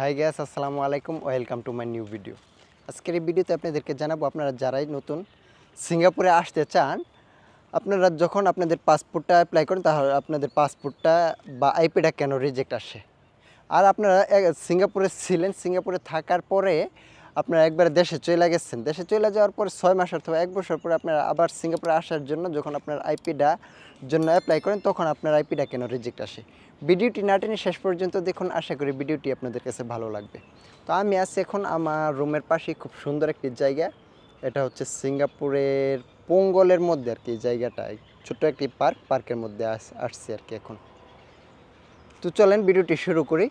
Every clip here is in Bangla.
হাই গ্যাস আসসালামু আলাইকুম welcome to my new video আজকের এই ভিডিওতে আপনাদেরকে জানাব, আপনারা যারাই নতুন সিঙ্গাপুরে আসতে চান, আপনারা যখন আপনাদের পাসপোর্টটা অ্যাপ্লাই করেন, তাহলে আপনাদের পাসপোর্টটা বা আইপিটা কেন রিজেক্ট আসে? আর আপনারা সিঙ্গাপুরে ছিলেন, সিঙ্গাপুরে থাকার পরে আপনারা একবার দেশে চলে গেছেন। দেশে চলে যাওয়ার পর ছয় মাস অথবা এক বছর পরে আপনারা আবার সিঙ্গাপুরে আসার জন্য যখন আপনার আইপিটা জন্য অ্যাপ্লাই করেন, তখন আপনার আইপিডা কেন রিজেক্ট আসে? ভিডিওটি না টেনে শেষ পর্যন্ত দেখুন, আশা করি ভিডিওটি আপনাদের কাছে ভালো লাগবে। তো আমি আছি এখন আমার রুমের পাশে খুব সুন্দর একটি জায়গা। এটা হচ্ছে সিঙ্গাপুরের পোঙ্গলের মধ্যে আর কি জায়গাটা। ছোট্ট একটি পার্ক, পার্কের মধ্যে আস- আসছি আর কি এখন। তো চলেন ভিডিওটি শুরু করি।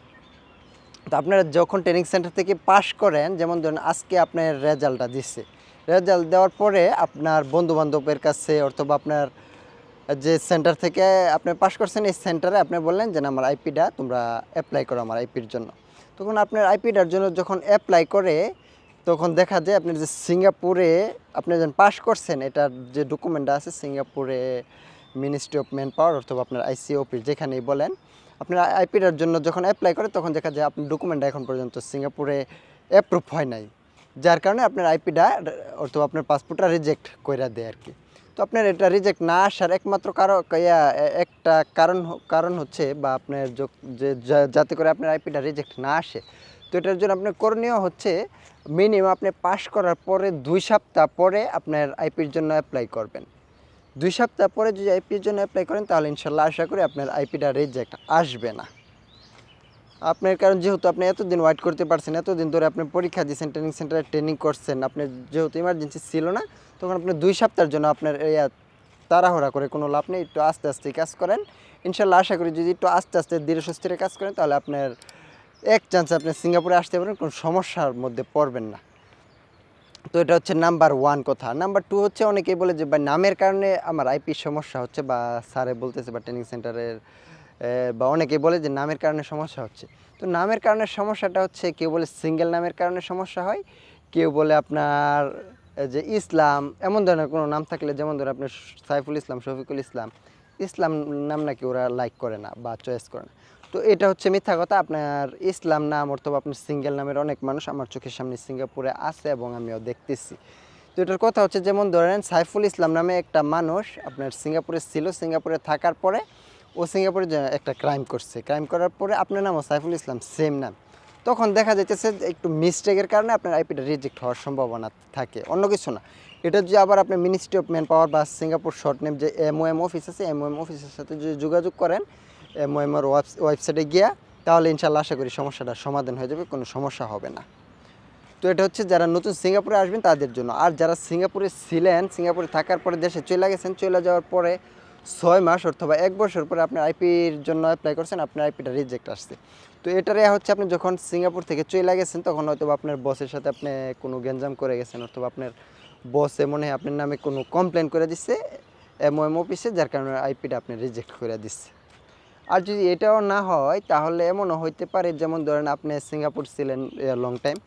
তো আপনারা যখন ট্রেনিং সেন্টার থেকে পাশ করেন, যেমন ধরুন আজকে আপনার রেজাল্টটা দিচ্ছে রেজাল্ট দেওয়ার পরে আপনার বন্ধু বান্ধবের কাছে অথবা আপনার যে সেন্টার থেকে আপনি পাশ করছেন, এই সেন্টারে আপনি বললেন যে আমার আইপিটা তোমরা অ্যাপ্লাই করো আমার আইপির জন্য। তখন আপনার আইপিটার জন্য যখন অ্যাপ্লাই করে, তখন দেখা যায় আপনি যে সিঙ্গাপুরে আপনি যখন পাশ করছেন, এটার যে ডকুমেন্টটা আছে সিঙ্গাপুরে মিনিস্ট্রি অফ ম্যান পাওয়ার অথবা আপনার আইসি অফিস যেখানেই বলেন, আপনার আইপিটার জন্য যখন অ্যাপ্লাই করে, তখন দেখা যায় আপনার ডকুমেন্টটা এখন পর্যন্ত সিঙ্গাপুরে অ্যাপ্রুভ হয় নাই। যার কারণে আপনার আইপিটা অথবা আপনার পাসপোর্টটা রিজেক্ট করে দেয় আর কি তো আপনার এটা রিজেক্ট না আসার একমাত্র কারণ একটা কারণ কারণ হচ্ছে বা আপনার যে যাতে করে আপনার আইপিটা রিজেক্ট না আসে। তো এটার জন্য আপনার করণীয় হচ্ছে মিনিমাম আপনি পাস করার পরে দুই সপ্তাহ পরে আপনার আইপির জন্য অ্যাপ্লাই করবেন। দুই সপ্তাহ পরে যদি আইপির জন্য অ্যাপ্লাই করেন তাহলে ইনশাল্লাহ আশা করি আপনার আইপিটা রিজেক্ট আসবে না। আপনার কারণ যেহেতু আপনি এতদিন ওয়েট করতে পারছেন এতদিন ধরে আপনি পরীক্ষা দিয়েছেন ট্রেনিং সেন্টারে ট্রেনিং করছেন আপনি যেহেতু ইমার্জেন্সি ছিল না তখন আপনি দুই সপ্তাহের জন্য আপনার আ, তাড়াহুড়া করে কোনো লাভ নেই একটু আস্তে আস্তে কাজ করেন। ইনশাল্লাহ আশা করি যদি একটু আস্তে আস্তে ধীরে সুস্থিরে কাজ করেন তাহলে আপনার এক চান্সে আপনি সিঙ্গাপুরে আসতে পারেন কোনো সমস্যার মধ্যে পড়বেন না। তো এটা হচ্ছে নাম্বার ওয়ান কথা। নাম্বার টু হচ্ছে অনেকেই বলে যে বা নামের কারণে আমার আইপি সমস্যা হচ্ছে বা স্যারে বলতেছে বা ট্রেনিং সেন্টারের বা অনেকেই বলে যে, নামের কারণে সমস্যা হচ্ছে। তো নামের কারণে সমস্যাটা হচ্ছে, কেউ বলে সিঙ্গেল নামের কারণে সমস্যা হয়, কেউ বলে আপনার যে ইসলাম, এমন ধরনের কোনো নাম থাকলে যেমন ধরুন আপনার সাইফুল ইসলাম, শফিকুল ইসলাম ইসলাম নাম নাকি ওরা লাইক করে না বা চয়েস করে না। তো এটা হচ্ছে মিথ্যা কথা। আপনার ইসলাম নাম অথবা আপনার সিঙ্গেল নামের অনেক মানুষ আমার চোখের সামনে সিঙ্গাপুরে আছে এবং আমিও দেখতেছি। তো এটার কথা হচ্ছে যেমন ধরেন, সাইফুল ইসলাম নামে একটা মানুষ আপনার সিঙ্গাপুরে ছিল, সিঙ্গাপুরে থাকার পরে ও সিঙ্গাপুরে একটা ক্রাইম করছে। ক্রাইম করার পরে আপনার নামও সাইফুল ইসলাম সেম নাম। তখন দেখা যাইতেছে একটু মিস্টেকের কারণে আপনার আইপিটা রিজেক্ট হওয়ার সম্ভাবনা থাকে, অন্য কিছু না। এটা যদি আবার আপনি মিনিস্ট্রি অফ ম্যান পাওয়ার বা সিঙ্গাপুর শর্ট নেম যে এমওএম অফিস আছে এমওএম অফিসের সাথে যদি যোগাযোগ করেন এমওএমের ওয়েবসাইটে গিয়া, তাহলে ইনশাল্লাহ আশা করি সমস্যাটা সমাধান হয়ে যাবে, কোনো সমস্যা হবে না। তো এটা হচ্ছে যারা নতুন সিঙ্গাপুরে আসবেন তাদের জন্য। আর যারা সিঙ্গাপুরে ছিলেন, সিঙ্গাপুরে থাকার পরে দেশে চলে গেছেন, চলে যাওয়ার পরে ছয় মাস অথবা এক বছর পরে আপনার আইপির জন্য অ্যাপ্লাই করছেন, আপনার আইপিটা রিজেক্ট আসছে। তো এটারে হচ্ছে আপনি যখন সিঙ্গাপুর থেকে চলে গেছেন, তখন হয়তো আপনার বসের সাথে আপনি কোনো গ্যাঞ্জাম করে গেছেন, অথবা আপনার বসে মনে হয় আপনার নামে কোনো কমপ্লেন করে দিচ্ছে এমওএম অফিসে যার কারণে আইপিটা আপনি রিজেক্ট করে দিচ্ছে। আর যদি এটাও না হয়, তাহলে এমনও হইতে পারে, যেমন ধরেন আপনি সিঙ্গাপুর ছিলেন লং টাইম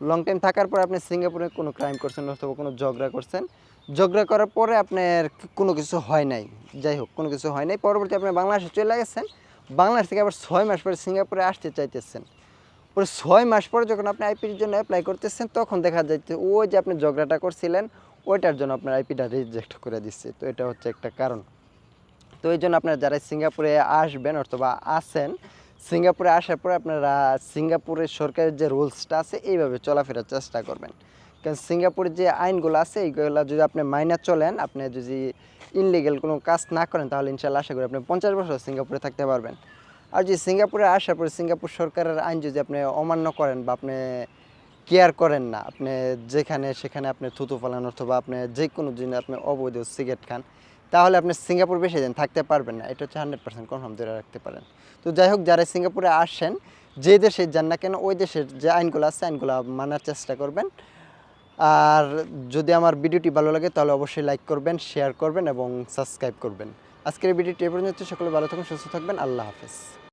লং টাইম থাকার পর আপনি সিঙ্গাপুরে কোনো ক্রাইম করছেন অথবা কোনো ঝগড়া করছেন। ঝগড়া করার পরে আপনার কোনো কিছু হয় নাই। যাই হোক, কোনো কিছু হয় নাই। পরবর্তী আপনি বাংলাদেশে চলে গেছেন। বাংলাদেশ থেকে আবার ছয় মাস পরে সিঙ্গাপুরে আসতে চাইতেছেন। পরে ছয় মাস পরে যখন আপনি আইপির জন্য অ্যাপ্লাই করতেছেন, তখন দেখা যাচ্ছে ওই যে আপনি ঝগড়াটা করছিলেন, ওইটার জন্য আপনার আইপিটা রিজেক্ট করে দিচ্ছে। তো এটা হচ্ছে একটা কারণ। তো এই জন্য আপনারা যারা সিঙ্গাপুরে আসবেন অথবা আসেন সিঙ্গাপুরে আসার পরে আপনারা সিঙ্গাপুরের সরকারের যে রুলসটা আছে, এইভাবে চলাফেরার চেষ্টা করবেন। কারণ সিঙ্গাপুরের যে আইনগুলো আছে, এইগুলো যদি আপনি মাইনা চলেন, আপনি যদি ইনলিগেল কোনো কাজ না করেন, তাহলে ইনশাল্লাহ আশা করি আপনি পঞ্চাশ বছর সিঙ্গাপুরে থাকতে পারবেন। আর যদি সিঙ্গাপুরে আসার পরে সিঙ্গাপুর সরকারের আইন যদি আপনি অমান্য করেন বা আপনি কেয়ার করেন না, আপনি যেখানে সেখানে আপনি থুতু ফেলান অথবা আপনি যে কোনো জিনিস আপনি অবৈধ সিগারেট খান তাহলে আপনি সিঙ্গাপুর বেশি দিন থাকতে পারবেন না। এটা হচ্ছে হান্ড্রেড পার্সেন্ট কনফার্ম ধরে রাখতে পারেন। তো যাই হোক, যারা সিঙ্গাপুরে আসেন, যে দেশে যান না কেন, ওই দেশের যে আইনগুলো আছে, আইনগুলো মানার চেষ্টা করবেন। আর যদি আমার ভিডিওটি ভালো লাগে, তাহলে অবশ্যই লাইক করবেন শেয়ার করবেন এবং সাবস্ক্রাইব করবেন। আজকের ভিডিওটি এ পর্যন্ত। সকলে ভালো থাকুন, সুস্থ থাকবেন। আল্লাহ হাফেজ।